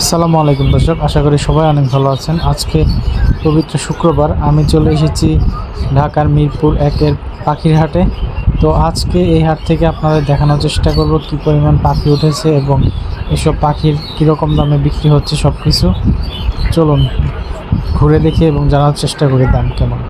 আসসালামু আলাইকুম দর্শক, আশা করি সবাই অনেক ভালো আছেন। আজকে পবিত্র শুক্রবার, আমি চলে এসেছি ঢাকার মিরপুর একের পাখির হাটে। তো আজকে এই হাট থেকে আপনাদের দেখানোর চেষ্টা করব, কী পরিমাণ পাখি উঠেছে এবং এসব পাখির কীরকম দামে বিক্রি হচ্ছে সব কিছু চলুন ঘুরে দেখি এবং জানার চেষ্টা করি দাম কেমন।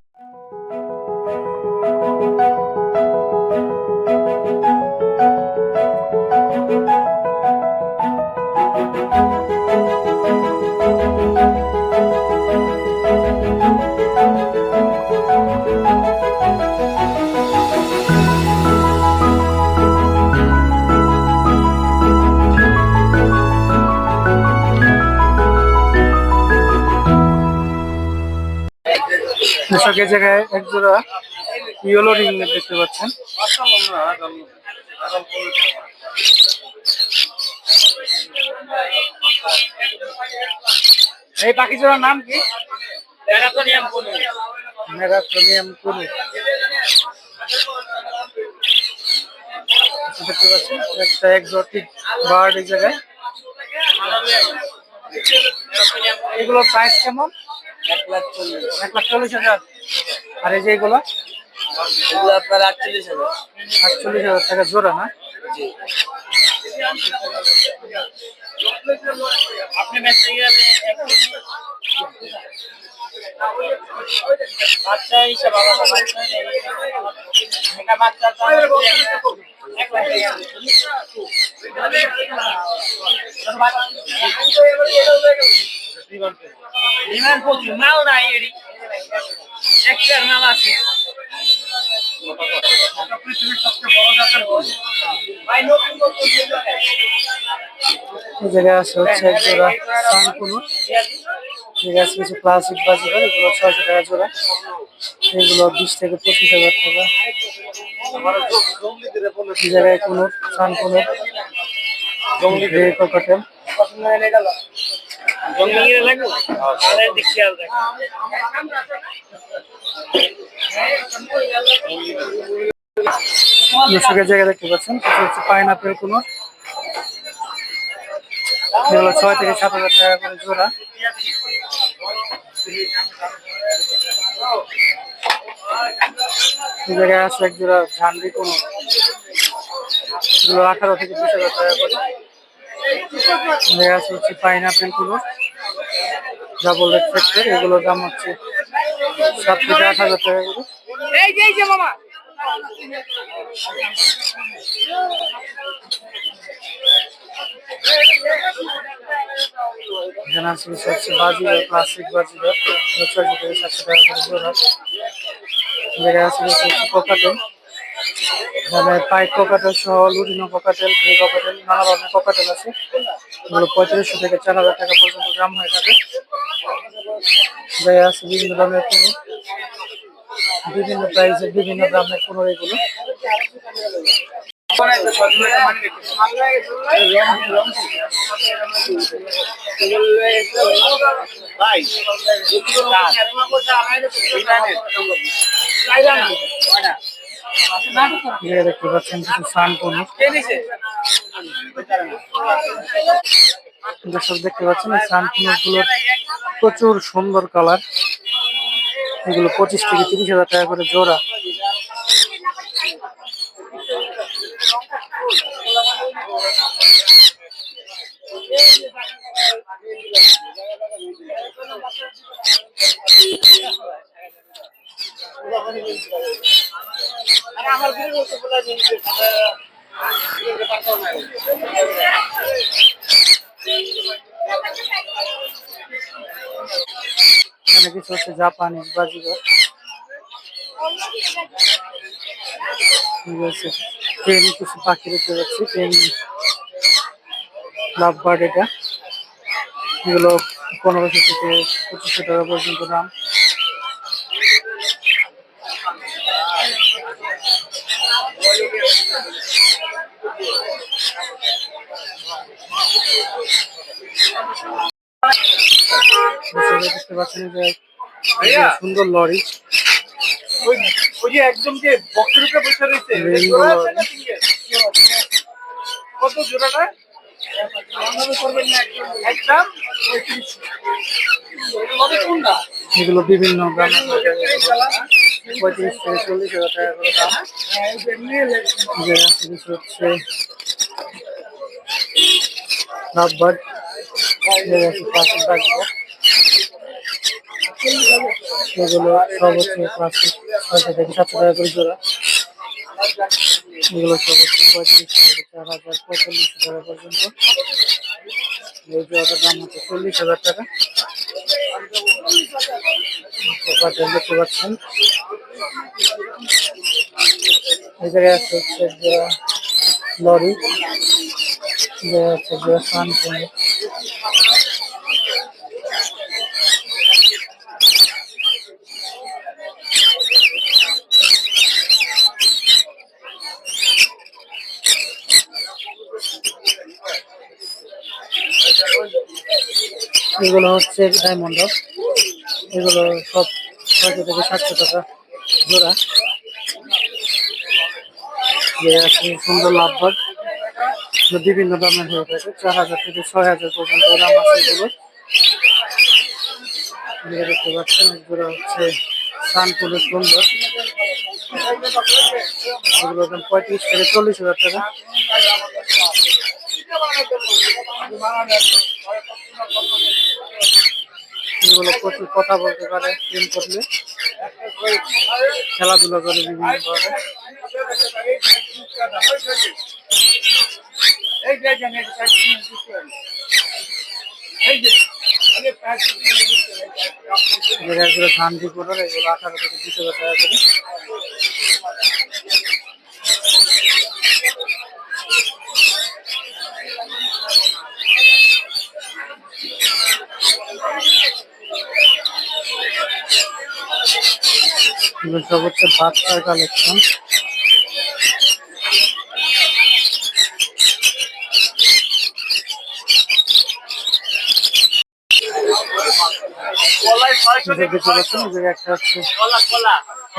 এই জায়গায় এক জোড়া ইয়েলো রিং দেখতে পাচ্ছেন। এই পাখি জোড়ার নাম কি? দেখতে পাচ্ছেন, একটা বার্ড এই জায়গায়। এগুলোর প্রাইস কেমন? এক লাখ চল্লিশ এক লাখ চল্লিশ হাজার। আর এই যে এগুলো? এগুলো আপনার আটচল্লিশ হাজার। আটচল্লিশ হাজার টাকা জোড়া না? আপনি বাচ্চা হিসাব বাচ্চা। একটা প্রচুর মাল নাই এরই একটার মাল আছে জায়গায় আছে হচ্ছে ঠিক আছে কিছু ক্লাসিক বাজিকার এগুলো ছয়শো টাকা জোড়া। এগুলো বিশ থেকে পঁচিশ হাজার টাকা। জায়গায় কোনো গ্রে দর্শকের জায়গায় দেখতে পাচ্ছেন কিছু হচ্ছে পাইনাপেল কোনো এগুলো ছয় থেকে সাত হাজার টাকা করে জোড়া। জায়গায় আছে এক জোড়া ঝান্ডি কোনো এগুলো আঠারো থেকে বিশ হাজার টাকা করে। আছে হচ্ছে পাইনাপেলগুলো ডাবল রেড এগুলোর দাম হচ্ছে সাত থেকে আট হাজার টাকা করে। এখানে কিছু হচ্ছে বাজিগার ক্লাসিক বাজিগার ছয়শো থেকে সাতশো টাকা করে জোড়া। জায়গায় কিছু হচ্ছে কোকাটেল এখানে পাইক কোকাটেল সহ লুডিনো কোকাটেল গ্রে কোকাটেল নানা ধরনের কোকাটেল আছে। এগুলো পঁয়ত্রিশশো থেকে চার হাজার টাকা পর্যন্ত দাম হয়ে থাকে। জায়গায় আছে বিভিন্ন দামের কোনো বিভিন্ন প্রাইসে বিভিন্ন দামের কোনো এগুলো। দেখতে পাচ্ছেন কিছু সান কোনো দর্শক দেখতে পাচ্ছেন সানগুলোর প্রচুর সুন্দর কালার। এগুলো পঁচিশ থেকে তিরিশ হাজার টাকা করে জোড়া আমারগুলো বলতে বলা এখানে কিছু হচ্ছে জাপানি বাজিগর ঠিক আছে ট্রেন কিছু পাখি দেখতে পাচ্ছি ট্রেন লাভ বার্ড এটা। এগুলো পনেরোশো থেকে পঁচিশশো টাকা পর্যন্ত দাম। দেখতে পাচ্ছেন যে সুন্দর লরি। ওই যে একদম যে বক্সের উপরে বসে রয়েছে? কত জোড়াটা? এগুলো বিভিন্ন দামের পঁয়ত্রিশ থেকে চল্লিশ হাজার টাকা করে দাম। যে হচ্ছে যে আছে এগুলো থেকে সাতশো টাকা করে জোড়া। এগুলো হচ্ছে পঁয়ত্রিশ থেকে চার হাজার পঁয়তাল্লিশ টাকা পর্যন্ত। এই জোড়াটার দাম হচ্ছে চল্লিশ হাজার টাকা। জায়গায় আছে লরি যে হচ্ছে জোড়া সান এগুলো হচ্ছে ডায়মন্ড এগুলো সব ছয়শো থেকে সাতশো টাকা জোড়া। যে আছে সুন্দর বিভিন্ন দামের হয়ে থাকে। চার হাজার থেকে ছয় হাজার পর্যন্ত দাম আছে এগুলো। দেখতে পাচ্ছেন, এগুলো হচ্ছে সানপুরের সুন্দর। এগুলো পঁয়ত্রিশ থেকে চল্লিশ হাজার টাকা। এগুলো প্রচুর কথা বলতে পারে, প্রেম করলে। খেলাধুলা করে বিভিন্ন ধরনের। ধান বিক্রি করে এগুলো আঠারো থেকে হাজার টাকা করে। এগুলো সব হচ্ছে বাচ্চার কালেকশন দেখতে একটা হচ্ছে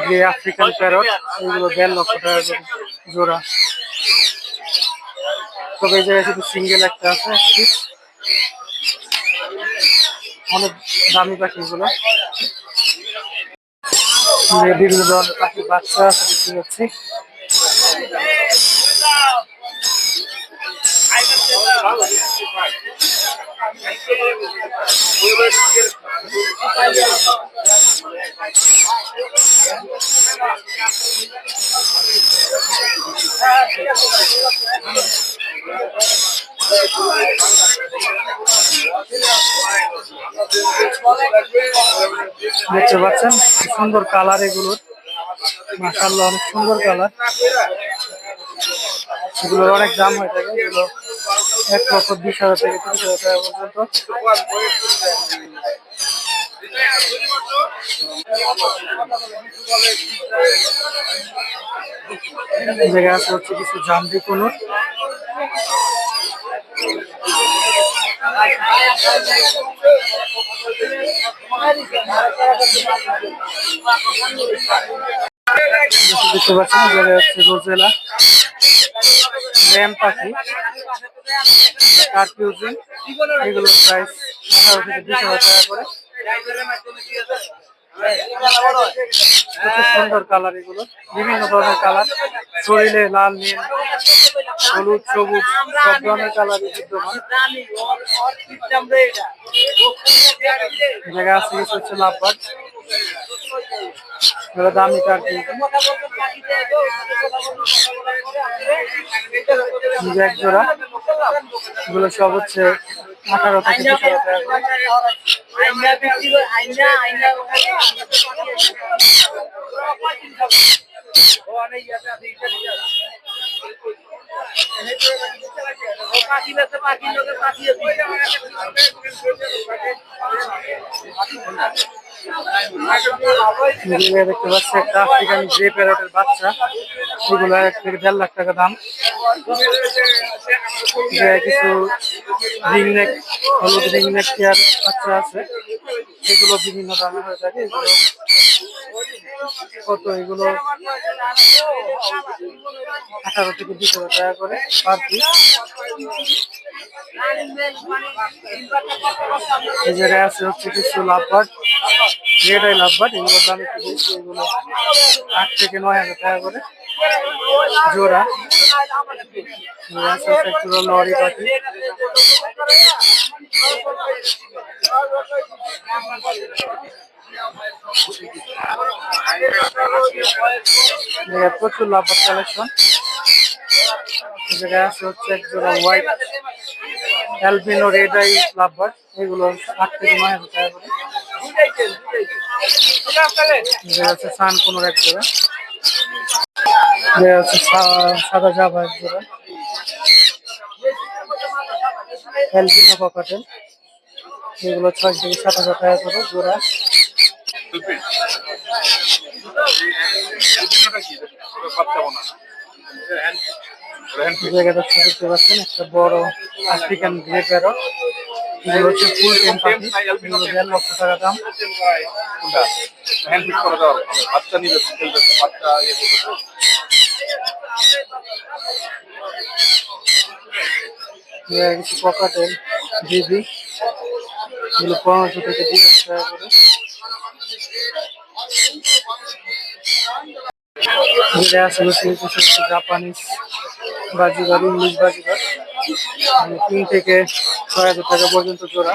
যে আফ্রিকান প্যারট এগুলো দেড় লক্ষ টাকা করে জোড়া। এই জায়গায় শুধু সিঙ্গেল একটা আছে অনেক দামি পাখি এগুলো যে বিভিন্ন ধরনের পাখির বাচ্চা দেখতে পাচ্ছি। দেখতে পাচ্ছেন সুন্দর কালার এগুলোর। মাসাল্লাহ অনেক সুন্দর কালার এগুলোর অনেক দাম হয়ে থাকে, এগুলো এক লক্ষ বিশ হাজার থেকে তিরিশ হাজার টাকা পর্যন্ত। হচ্ছে কিছু জামদি কোনুর। দেখতে পাচ্ছেন এই যাচ্ছে রোজেলা র্যাম পাখি কার্পিউজিন এগুলোর প্রাইস আঠারো থেকে হাজার টাকা করে। সুন্দর কালার এগুলো, বিভিন্ন ধরনের কালার শরীরে লাল, নীল, হলুদ, সবুজ, সব ধরনের এই জায়গায় আছে কিছু হচ্ছে লাভবাদ এগুলো দামি নিজে এক জোড়া। এগুলো সব হচ্ছে আঠারো থেকে বিশ হাজার টাকা করে এই জায়গায় দেখতে পাচ্ছি একটা আফ্রিকান গ্রে প্যারটের বাচ্চা। এগুলো এক থেকে দেড় লাখ টাকা দাম। যে কিছু রিং হলুদ রিং চেয়ার বাচ্চা আছে। এগুলো বিভিন্ন দামে হয়ে থাকে, এগুলো কত, এগুলো আঠারো থেকে হাজার টাকা করে পার পিস এই জায়গায় আছে হচ্ছে কিছু লাভবাট রেড আই লাভবাট এগুলোর দাম একটু বেশি, এগুলো আট থেকে নয় হাজার টাকা করে। জোড়া। আছে লরি পাখি প্রচুর লাভবাট কালেকশন জায়গায় আছে হচ্ছে এক জোড়া white albino red eye lovebird এগুলো আট থেকে নয় হাজার টাকা করে। এটা সান কোনোর এক জোড়া। হচ্ছে সাদা জাভা এক জোড়া অ্যালবিনো ককাটেল এগুলো ছয় থেকে সাত হাজার টাকা করে জোড়া। দেখতে পাচ্ছেন, একটা বড় আফ্রিকান গ্রে হচ্ছে ফুল টাকা দাম। বাচ্চা কিছু পকাটেল জিবি এগুলো পনেরোশো থেকে দুই হাজার টাকা করে আছে হচ্ছে কিছু জাপানিজ বাজিগার ইংলিশ বাজিগার মানে তিন থেকে ছয় হাজার টাকা পর্যন্ত জোড়া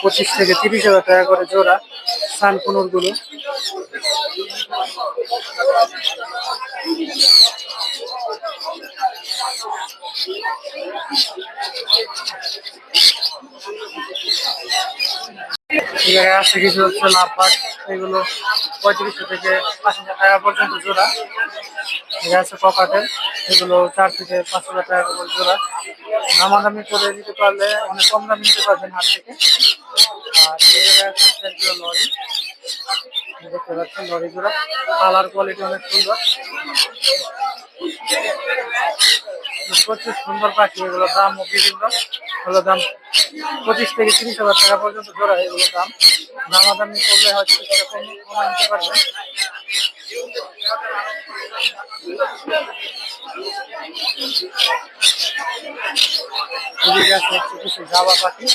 পঁচিশ থেকে তিরিশ হাজার টাকা করে জোড়া সান কোনোরগুলো আছে কিছু হচ্ছে লাফাট এগুলো পঁয়ত্রিশশো থেকে পাঁচ হাজার টাকা পর্যন্ত জোড়া। এখানে আছে ককাটেল, এগুলো চার থেকে পাঁচ হাজার টাকা করে জোড়া। দামাদামি করে নিতে পারলে অনেক কম দামে নিতে পারবেন হাট থেকে। আর এই জায়গায় লরি। দেখতে পাচ্ছেন লরি জোড়া। কালার কোয়ালিটি অনেক সুন্দর। প্রচুর সুন্দর পাখি এগুলোর দামও বিভিন্ন এগুলোর দাম পঁচিশ থেকে তিরিশ হাজার টাকা পর্যন্ত জোড়া এগুলোর দাম। দামাদামি করলে হয়তো কিছুটা কম নিতে পারবে জাবা পাখি।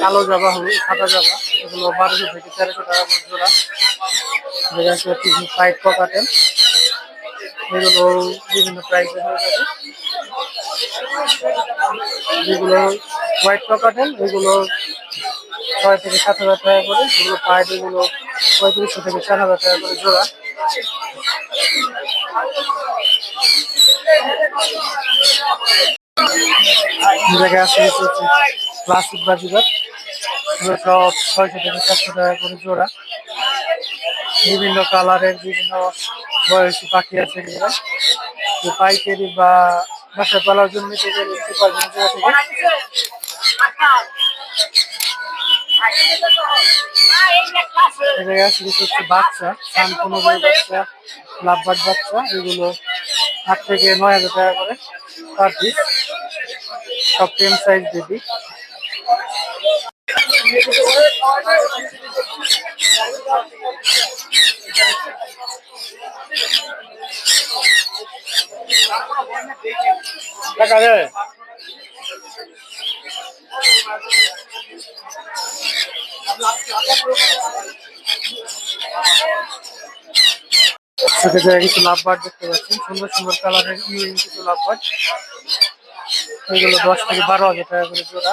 কালো জাবা হবে, সাদা জাবা। এগুলো বারোশো থেকে তেরোশো টাকা জোড়া। এদিকে আছে কিছু পকাটেল এগুলো বিভিন্ন প্রাইসে হয়ে থাকে। যেগুলো হোয়াইট পকাটেল এগুলো ছয় থেকে সাত হাজার টাকা করে। যেগুলো পাইট এগুলো পঁয়ত্রিশশো থেকে চার হাজার টাকা করে জোড়া। জায়গায় হচ্ছে ক্লাসিক বাজিগার। ছয়শো থেকে চারশো টাকা করে জোড়া। বিভিন্ন কালারের বিভিন্ন বয়সী পাখি আছে এগুলো। পাইকারি বা বাসায় পালার জন্য বাচ্চা বাচ্চা আট থেকে নয় হাজার টাকা করে পার সব টেন সাইজ বেবি টাকা রে ছোট জায়গায় কিছু লাভবাট দেখতে পাচ্ছেন। সুন্দর সুন্দর কালারের ইউরিং কিছু লাভবাট এগুলো দশ থেকে বারো হাজার টাকা করে জোড়া।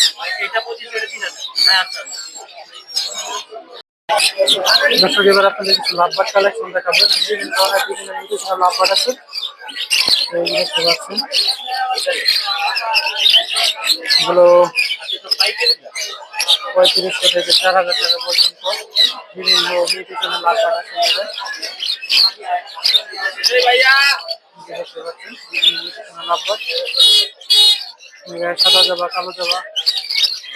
দর্শক, এবার আপনাদের কিছু লাভবাট কালেকশন দেখাবো। বিভিন্ন ধরনের, বিভিন্ন নির্দিষ্ট লাভবাট আছে। এইগুলো দেখতে পাচ্ছেন। এগুলো পঁয়ত্রিশশো থেকে চার হাজার টাকা পর্যন্ত বিভিন্ন নির্দিষ্ট লাভবাট আছে দেখতে পাচ্ছেন, বিভিন্ন এখানে সাদা জবা, কালো জবা।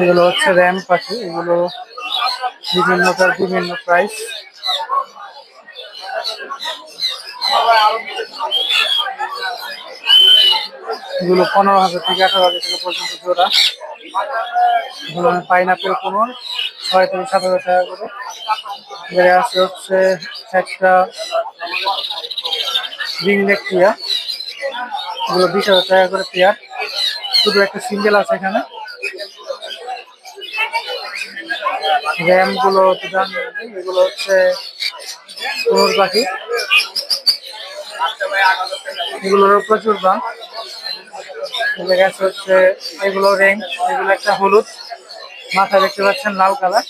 এগুলো হচ্ছে র্যাম পাখি, এগুলো বিভিন্নতার বিভিন্ন প্রাইস এগুলো পনেরো হাজার থেকে আঠারো হাজার টাকা পর্যন্ত জোড়া। এগুলো পাইনাপেল কোনো ছয় থেকে সাত হাজার টাকা করে। এবারে আছে হচ্ছে একটা রিংনেক টিয়া এগুলো বিশ হাজার টাকা করে পেয়ার শুধু একটা সিঙ্গেল আছে এখানে। র্যামগুলো এগুলো হচ্ছে কোনোর পাখি এগুলোর প্রচুর দাম। গেছে হচ্ছে, এগুলো রিং এগুলো একটা হলুদ। মাথায় দেখতে পাচ্ছেন লাল কালার।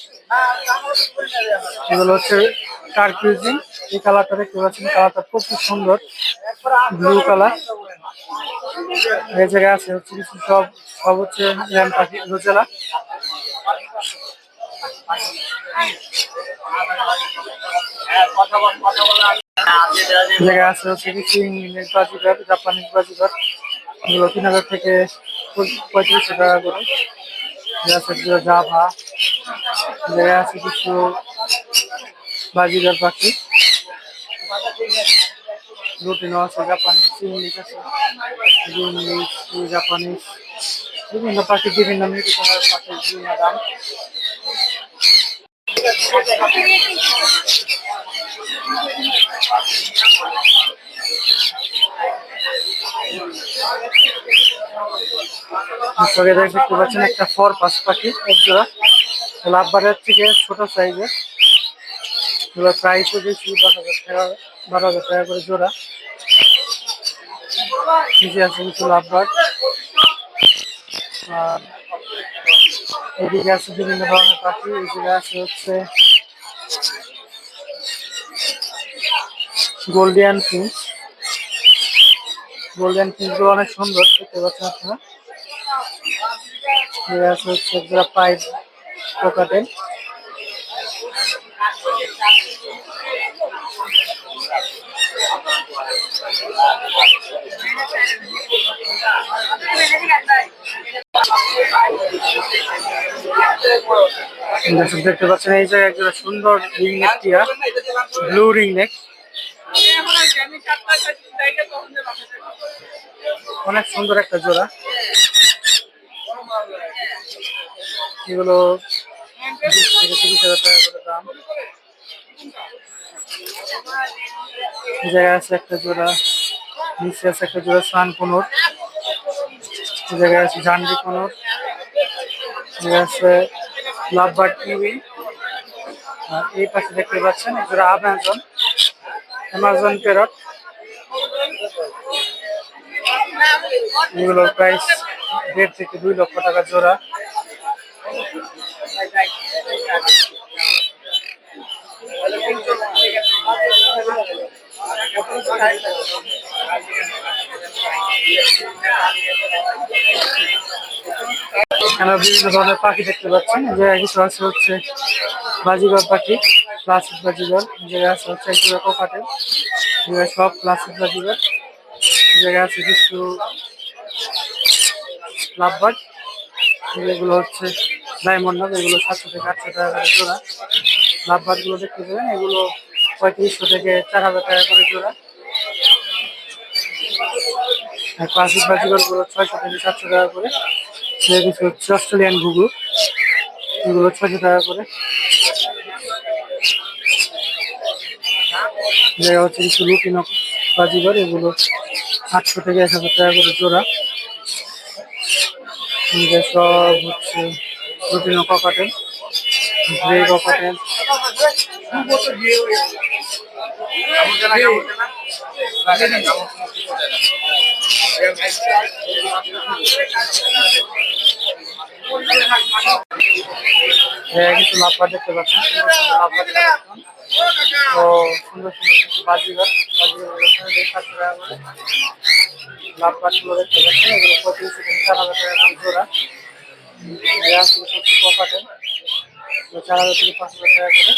এগুলো হচ্ছে কার্কিউজিং এই কালারটা দেখতে পাচ্ছেন, কালারটা খুব সুন্দর। ব্লু কালার এই জায়গায় আছে হচ্ছে কিছু সব সব হচ্ছে র্যাম পাখি, রোজেলা। জায়গায় হচ্ছে কিছু ইংলিশ বাজিকার জাপানিজ এগুলো তিন হাজার থেকে পঁয়ত্রিশশো টাকা করে। এই আছে যে জাভা এই জায়গায় আছে কিছু বাজিকার পাখি রুটিনও আছে জাপানিজ ইংলিশ আছে ইংলিশ জাপানিজ বিভিন্ন পাখি, বিভিন্ন নির্দিষ্ট পাখির বিভিন্ন দাম দর্শকের দেখতে পাচ্ছেন একটা ফর পাখি এক জোড়া লাভবারের থেকে ছোট সাইজের হাজার টাকা, বারো হাজার টাকা করে জোড়া। আছে লাভবার আর এদিকে আছে বিভিন্ন ধরনের পাখি জায়গায় আছে হচ্ছে গোল্ডিয়ান ফিঞ্চ গোল্ডেন ফিঞ্চগুলো অনেক সুন্দর, দেখতে পাচ্ছেন আপনারা। দেখতে পাচ্ছেন এই জায়গায় একটা সুন্দর ring neck blue ring neck. অনেক সুন্দর একটা জোড়া। এগুলো তিরিশ হাজার টাকা আছে একটা জোড়া আছে একটা জোড়া সান জায়গায় আছে আছে কিউই। আর এই পাশে দেখতে পাচ্ছেন জোড়া অ্যামাজন অ্যামাজন প্যারট এগুলোর প্রাইস দেড় থেকে দুই লক্ষ টাকা জোড়া। বিভিন্ন ধরনের পাখি দেখতে পাচ্ছেন এই জায়গায় কিছু আছে হচ্ছে বাজিগর পাখি ক্লাসিক বাজিগর। এই জায়গায় আছে হচ্ছে একটু কোকাটেল এই সব ক্লাসিক বাজিগর। এই জায়গায় আছে কিছু লাভবার্ড। এগুলো হচ্ছে ডায়মন্ড এগুলো সাতশো থেকে আটশো টাকা করে জোড়া। লাভবার্ডগুলো দেখতে পাবেন, এগুলো পঁয়ত্রিশশো থেকে চার হাজার টাকা করে জোড়া। আর ক্লাসিক বাজিগরগুলো ছয়শো থেকে সাতশো টাকা করে। এর কিছু হচ্ছে অস্ট্রেলিয়ান ঘুঘু, এগুলো ছয়শো টাকা করে। হচ্ছে কিছু লুটিনো বাজিগর, এগুলো আটশো থেকে এক হাজার টাকা করে জোড়া। এদিকে সব হচ্ছে লুটিনো ককাটেল গ্রে ককাটেল জায়গায় কিছু লাভবা দেখতে লাভবা collection। তো সুন্দর সুন্দর কিছু বাজিগর বাজিগর সাতশো টাকা করে দেখতে পাচ্ছেন, এগুলো থেকে চার হাজার টাকা করে জোড়া। চার হাজার থেকে পাঁচ হাজার টাকা করে।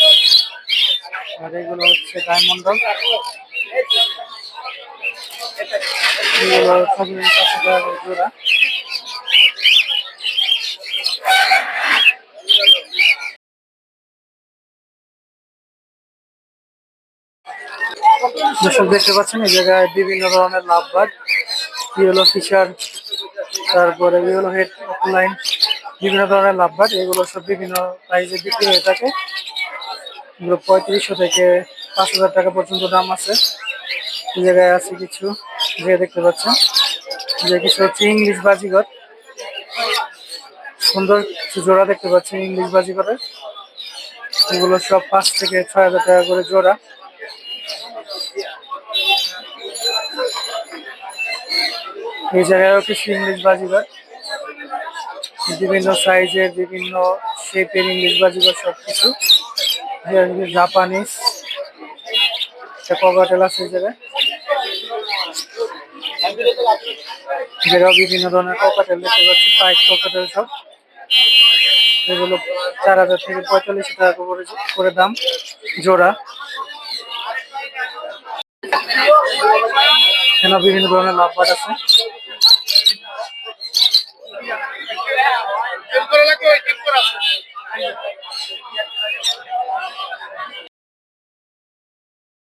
আর এগুলো হচ্ছে ডায়মন্ড এগুলো থেকে পাঁচশো টাকা করে জোড়া। দর্শক দেখতে পাচ্ছেন, এই জায়গায় বিভিন্ন ধরনের লাভবার্ড ইয়েলো ফিশার তারপরে ইয়েলো হেড লাইন বিভিন্ন ধরনের লাভ লাভবার্ড এগুলো সব বিভিন্ন প্রাইসে বিক্রি হয়ে থাকে। এগুলো পঁয়ত্রিশশো থেকে পাঁচ হাজার টাকা পর্যন্ত দাম আছে। এই জায়গায় আছে কিছু যে দেখতে পাচ্ছেন যে কিছু হচ্ছে ইংলিশ বাজিগর সুন্দর কিছু জোড়া দেখতে পাচ্ছেন ইংলিশ বাজিগরের এগুলো সব পাঁচ থেকে ছয় হাজার টাকা করে জোড়া। জায়গায়ও কিছু ইংলিশ বাজিবার বিভিন্ন সাইজের বিভিন্ন শেপের ইংলিশ বাজিবার সব কিছু জাপানিজ ককাটেল আছে জায়গায়। বিভিন্ন ধরনের ককাটেল দেখতে পাচ্ছি পাইক ককাটেল সব। এগুলো চার হাজার থেকে পঁয়তাল্লিশশো টাকা করে করে দাম, জোড়া। এখানে বিভিন্ন ধরনের লাভবাট আছে। El